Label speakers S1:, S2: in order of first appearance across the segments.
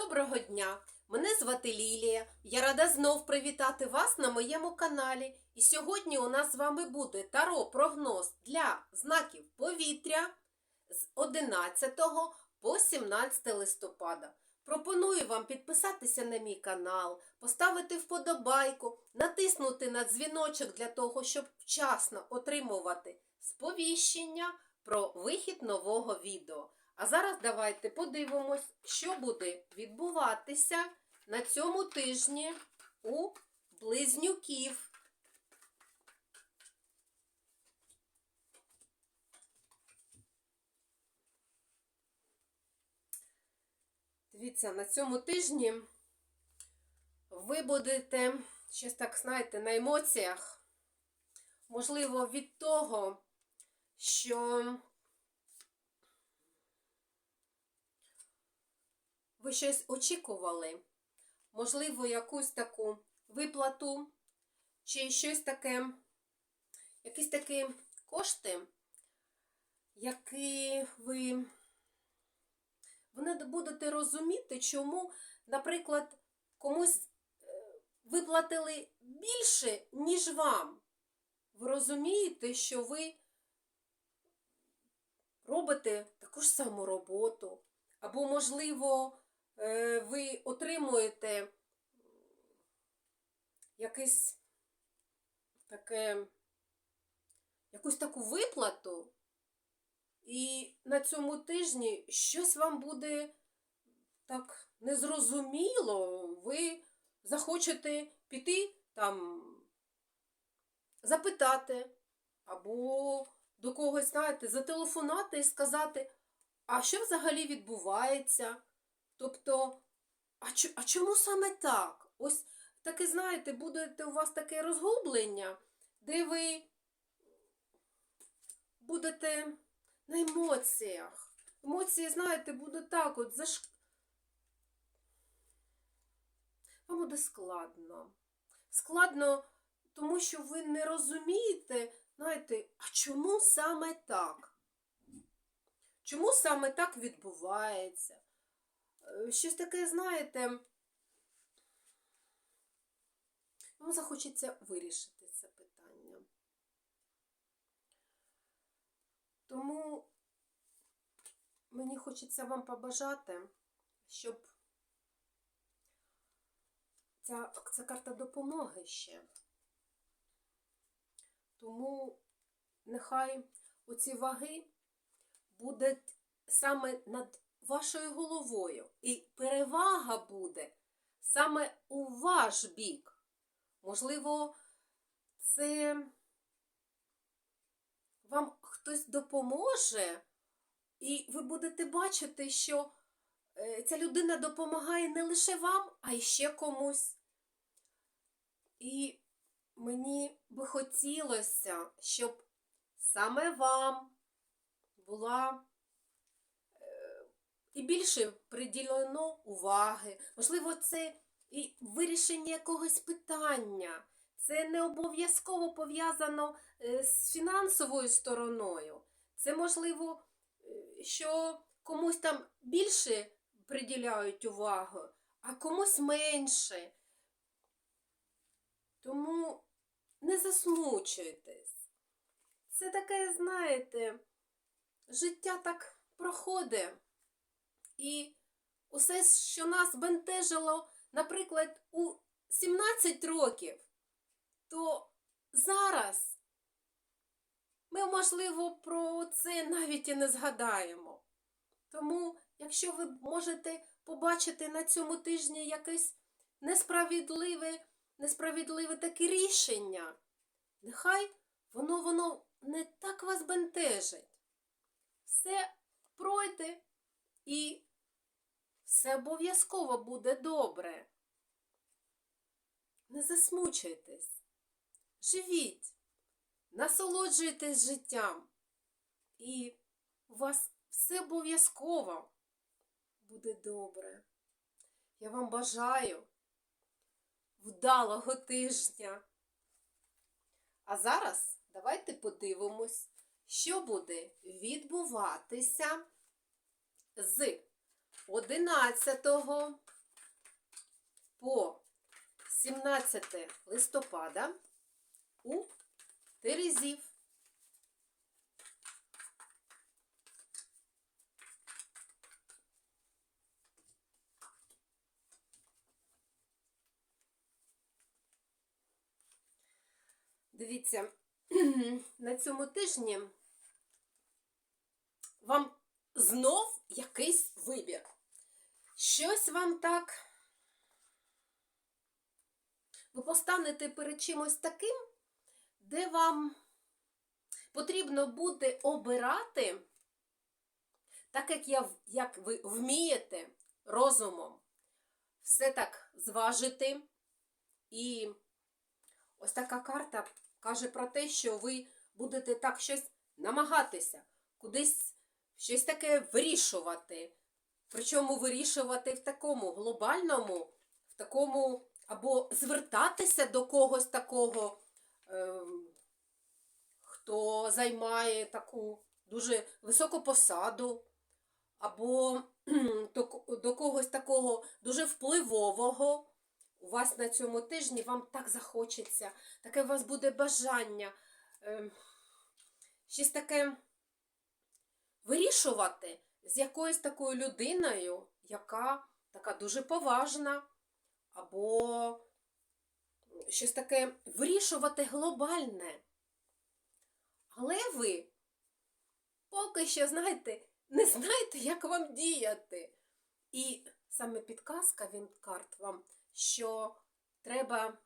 S1: Доброго дня! Мене звати Лілія. Я рада знов привітати вас на моєму каналі. І сьогодні у нас з вами буде таро прогноз для знаків повітря з 11 по 17 листопада. Пропоную вам підписатися на мій канал, поставити вподобайку, натиснути на дзвіночок для того, щоб вчасно отримувати сповіщення про вихід нового відео. А зараз давайте подивимось, що буде відбуватися на цьому тижні у близнюків. Дивіться, на цьому тижні ви будете щось так, знаєте, на емоціях. Можливо, від того, що ви щось очікували, можливо, якусь таку виплату, чи щось таке, якісь такі кошти, які ви, ви не будете розуміти, чому, наприклад, комусь е, виплатили більше, ніж вам. Ви розумієте, що ви робите таку ж саму роботу, або, можливо, ви отримуєте якесь таке, якусь таку виплату, і на цьому тижні щось вам буде так незрозуміло, ви захочете піти там запитати, або до когось, знаєте, зателефонувати і сказати, а що взагалі відбувається? Тобто, а, а чому саме так? Ось таке, знаєте, буде у вас таке розгублення, де ви будете на емоціях. Емоції, знаєте, будуть так от заш... Вам буде складно. Складно, тому що ви не розумієте, знаєте, а чому саме так? Чому саме так відбувається? Е, Щось таке, знаєте, вам захочеться вирішити це питання. Тому мені хочеться вам побажати, щоб ця, ця карта допомоги ще. Тому нехай оці ваги будуть саме над вашою головою. І перевага буде саме у ваш бік. Можливо, це вам хтось допоможе, і ви будете бачити, що е, ця людина допомагає не лише вам, а й ще комусь. І мені би хотілося, щоб саме вам була і більше приділено уваги. Можливо, це і вирішення якогось питання. Це не обов'язково пов'язано е, з фінансовою стороною. Це можливо, е, що комусь там більше приділяють увагу, а комусь менше. Тому не засмучуйтесь. Це таке, знаєте, життя так проходить. І усе, що нас бентежило, наприклад, у 17 років, то зараз ми, можливо, про це навіть і не згадаємо. Тому, якщо ви можете побачити на цьому тижні якесь несправедливе, несправедливе таке рішення, нехай воно воно не так вас бентежить. Все пройде і все обов'язково буде добре. Не засмучуйтесь, живіть, насолоджуйтесь життям, і у вас все обов'язково буде добре. Я вам бажаю вдалого тижня. А зараз давайте подивимось, що буде відбуватися з 11 по 17 листопада у Терезів. Дивіться, на цьому тижні вам знов якийсь вибір. Щось вам так. Ви постанете перед чимось таким, де вам потрібно буде обирати, так як, я, як ви вмієте розумом все так зважити. І ось така карта каже про те, що ви будете так щось намагатися, кудись щось таке вирішувати. Причому вирішувати в такому глобальному, в такому, або звертатися до когось такого, е, хто займає таку дуже високу посаду, або до, когось такого дуже впливового. У вас на цьому тижні вам так захочеться, таке у вас буде бажання, е, щось таке вирішувати з якоюсь такою людиною, яка така дуже поважна, або щось таке вирішувати глобальне. Але ви поки що, знаєте, не знаєте, як вам діяти. І саме підказка від карт вам, що треба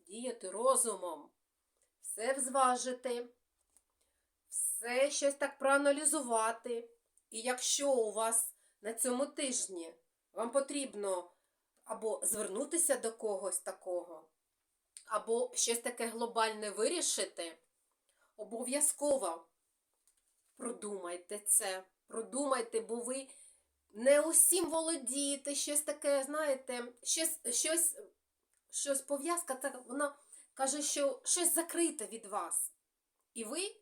S1: діяти розумом, все взважити все щось так проаналізувати. І якщо у вас на цьому тижні вам потрібно або звернутися до когось такого, або щось таке глобальне вирішити, обов'язково продумайте це, продумайте, бо ви не усім володієте, щось таке, знаєте, щось, щось, щось пов'язка, вона каже, що щось закрите від вас. І ви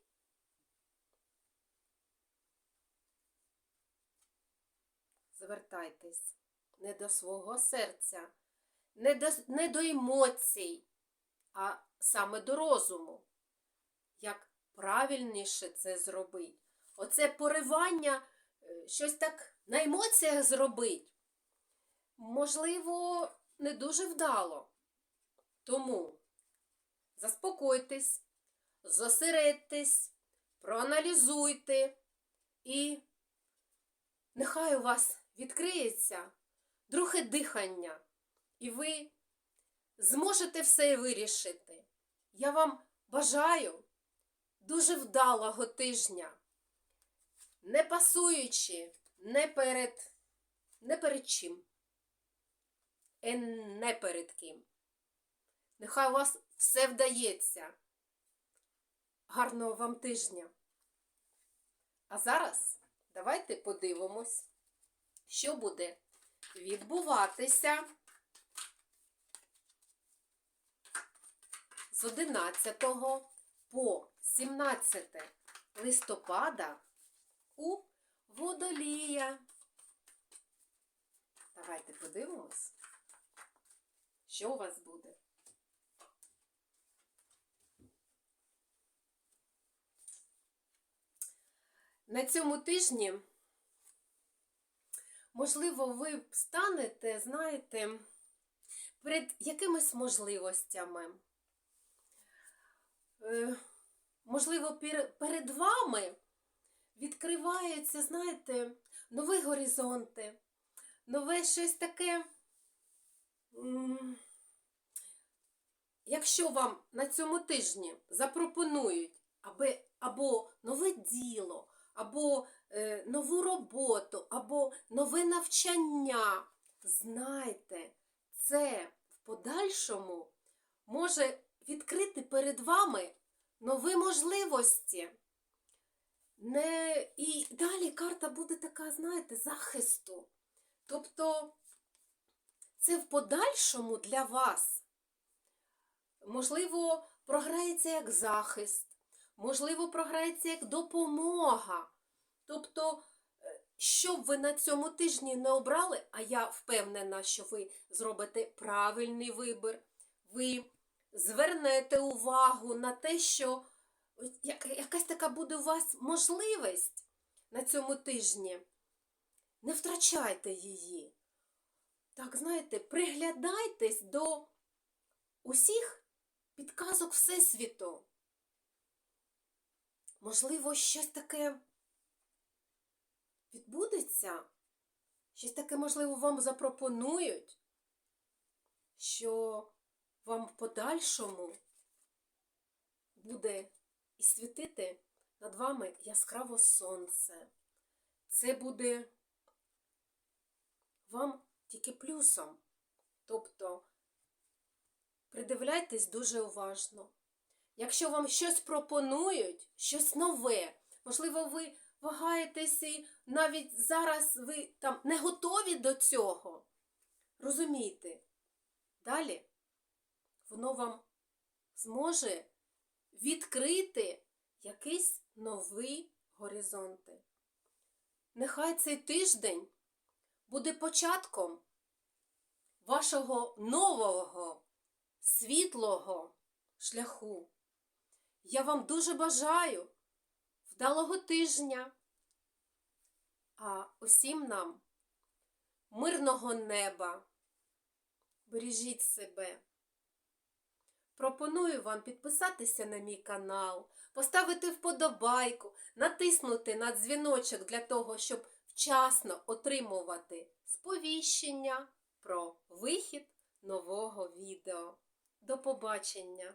S1: звертайтесь не до свого серця, не до, не до емоцій, а саме до розуму. Як правильніше це зробити? Оце поривання, е, щось так на емоціях зробить. Можливо, не дуже вдало. Тому заспокойтесь, зосередьтесь, проаналізуйте і нехай у вас відкриється друге дихання, і ви зможете все вирішити. Я вам бажаю дуже вдалого тижня, не пасуючи не перед, не перед чим, і не перед ким. Нехай у вас все вдається. Гарного вам тижня. А зараз давайте подивимось що буде відбуватися з 11 по 17 листопада у водолія. Давайте подивимось, що у вас буде. На цьому тижні можливо, ви станете, знаєте, перед якимись можливостями. Е, можливо, перед вами відкриваються, знаєте, нові горизонти, нове щось таке. Якщо вам на цьому тижні запропонують або нове діло, або нову роботу або нове навчання. Знайте, це в подальшому може відкрити перед вами нові можливості. Не... І далі карта буде така, знаєте, захисту. Тобто це в подальшому для вас, можливо, програється як захист, можливо, програється як допомога. Тобто, е, що б ви на цьому тижні не обрали, а я впевнена, що ви зробите правильний вибір, ви звернете увагу на те, що якась така буде у вас можливість на цьому тижні. Не втрачайте її. Так, знаєте, приглядайтесь до усіх підказок Всесвіту. Можливо, щось таке відбудеться, щось таке, можливо, вам запропонують, що вам в подальшому буде і світити над вами яскраво сонце. Це буде вам тільки плюсом. Тобто придивляйтесь дуже уважно. Якщо вам щось пропонують, щось нове, можливо, ви вагаєтеся і навіть зараз ви там не готові до цього. Розумійте, далі воно вам зможе відкрити якісь нові горизонти. Нехай цей тиждень буде початком вашого нового світлого шляху. Я вам дуже бажаю вдалого тижня, а усім нам мирного неба. Бережіть себе. Пропоную вам підписатися на мій канал, поставити вподобайку, натиснути на дзвіночок для того, щоб вчасно отримувати сповіщення про вихід нового відео. До побачення!